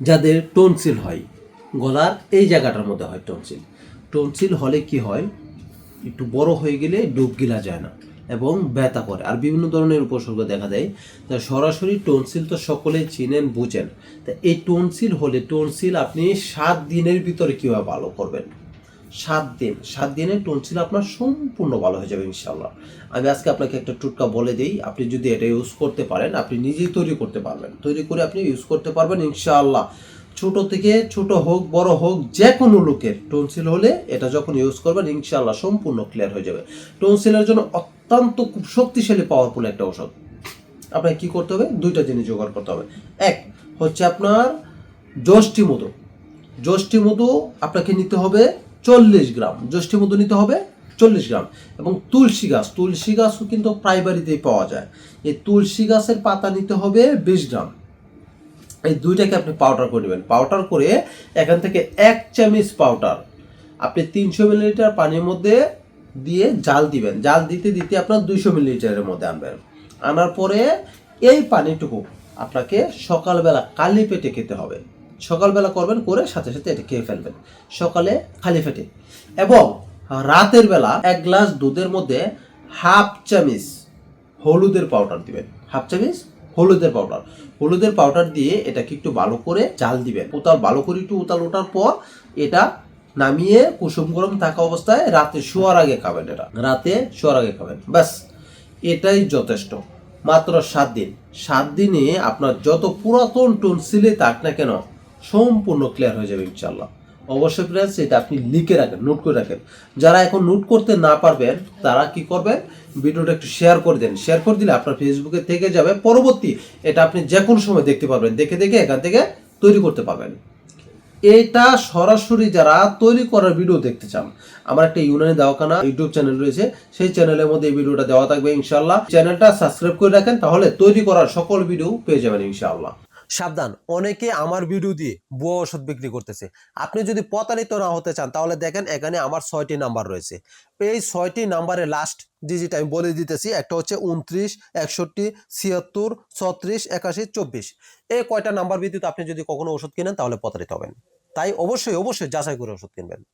যাদের টনসিল হয়। গলার এই জায়গাটার মধ্যে হয় টনসিল। টনসিল হলে কি হয়? একটু বড় হয়ে গেলে ডুব গিলা যায় না এবং ব্যথা করে। আর বিভিন্ন ধরনের উপসর্গ দেখা দেয়। তা সরাসরি টনসিল তো সকলে চিনেন, বুঝেন। তা এই টনসিল হলে টনসিল আপনি সাত দিনের ভিতরে কীভাবে ভালো করবেন? সাত দিন, সাত দিনে টনসিল আপনার সম্পূর্ণ ভালো হয়ে যাবে ইনশাল্লাহ আমি আজকে আপনাকে একটা টুটকা বলে দিই, আপনি যদি এটা ইউজ করতে পারেন, আপনি নিজেই তৈরি করতে পারবেন। তৈরি করে আপনি ইউজ করতে পারবেন, ইনশাআল্লাহ। ছোট থেকে ছোট হোক, বড় হোক যে কোনো লোকের টনসিল হলে এটা যখন ইউজ করবেন, ইনশাআল্লাহ সম্পূর্ণ ক্লিয়ার হয়ে যাবে। টনসিলের জন্য অত্যন্ত খুব শক্তিশালী পাওয়ারফুল একটা ওষুধ আপনাকে কি করতে হবে? দুইটা জিনিস জোগাড় করতে হবে। এক, হচ্ছে আপনার যষ্টি মধু। যষ্টি মধু আপনাকে নিতে হবে চল্লিশ গ্রাম। যষ্টি মধু নিতে হবে চল্লিশ গ্রাম। এবং তুলসী গাছ, তুলসী গাছও কিন্তু প্রায় বাড়িতেই পাওয়া যায়। এই তুলসী গাছের পাতা নিতে হবে বিশ গ্রাম। এই দুইটাকে আপনি পাউডার করে নেবেন। পাউডার করে এখান থেকে এক চামচ পাউডার আপনি তিনশো মিলিলিটার পানির মধ্যে দিয়ে জাল দিবেন। জাল দিতে দিতে আপনার দুইশো মিলিলিটারের মধ্যে আনবেন। আনার পরে এই পানিটুকু আপনাকে সকালবেলা কালি পেটে খেতে হবে। সকালবেলা করবেন, করে সাথে সাথে এটা খেয়ে ফেলবেন। সকালে খালি পেটে। এবং রাতের বেলা এক গ্লাস দুধের মধ্যে হাফ চামিচ হলুদের পাউডার দিবেন। হাফ চামিচ হলুদের পাউডার। হলুদের পাউডার দিয়ে এটাকে একটু ভালো করে জাল দিবেন। উতাল, ভালো করে একটু উতাল ওঠার পর এটা নামিয়ে কুসুম গরম থাকা অবস্থায় রাতে শোয়ার আগে খাবেন এটা। রাতে শোয়ার আগে খাবেন। ব্যাস, এটাই যথেষ্ট। মাত্র সাত দিন। সাত দিনে আপনার যত পুরাতন টনসিলে থাক না কেন সম্পূর্ণ ক্লিয়ার হয়ে যাবে ইনশাল্লাহ অবশ্যই ফ্রেন্ডস এটা আপনি লিখে রাখেন নোট করে রাখেন যারা এখন নোট করতে না পারবেন, তারা কি করবেন? ভিডিওটা একটু শেয়ার করে দেন। শেয়ার করে দিলে আপনার ফেসবুকে থেকে যাবে। পরবর্তী এটা আপনি যে কোনো সময় দেখতে পারবেন। দেখে দেখে এখান থেকে তৈরি করতে পারবেন। এটা সরাসরি যারা তৈরি করার ভিডিও দেখতে চান, আমার একটা ইউনানি দাওখানা ইউটিউব চ্যানেল রয়েছে, সেই চ্যানেলের মধ্যে এই ভিডিওটা দেওয়া থাকবে ইনশাল্লাহ চ্যানেলটা সাবস্ক্রাইব করে রাখেন, তাহলে তৈরি করার সকল ভিডিও পেয়ে যাবেন ইনশাআল্লাহ। সাবধান। অনেকে আমার ভিডিও দিয়ে বুয়া ওষুধ বিক্রি করতেছে। আপনি যদি প্রতারিত না হতে চান, তাহলে দেখেন এখানে আমার ছয়টি নাম্বার রয়েছে। এই ছয়টি নাম্বারে লাস্ট ডিজিট আমি বলে দিতেছি, একটা হচ্ছে উনত্রিশ একষট্টি, ছিয়াত্তর, ছত্রিশ, একাশি, চব্বিশ। এই কয়টা নাম্বার ভিত্তিতে আপনি যদি কখনো ওষুধ কিনেন, তাহলে প্রতারিত হবেন। তাই অবশ্যই অবশ্যই যাচাই করে ওষুধ কিনবেন।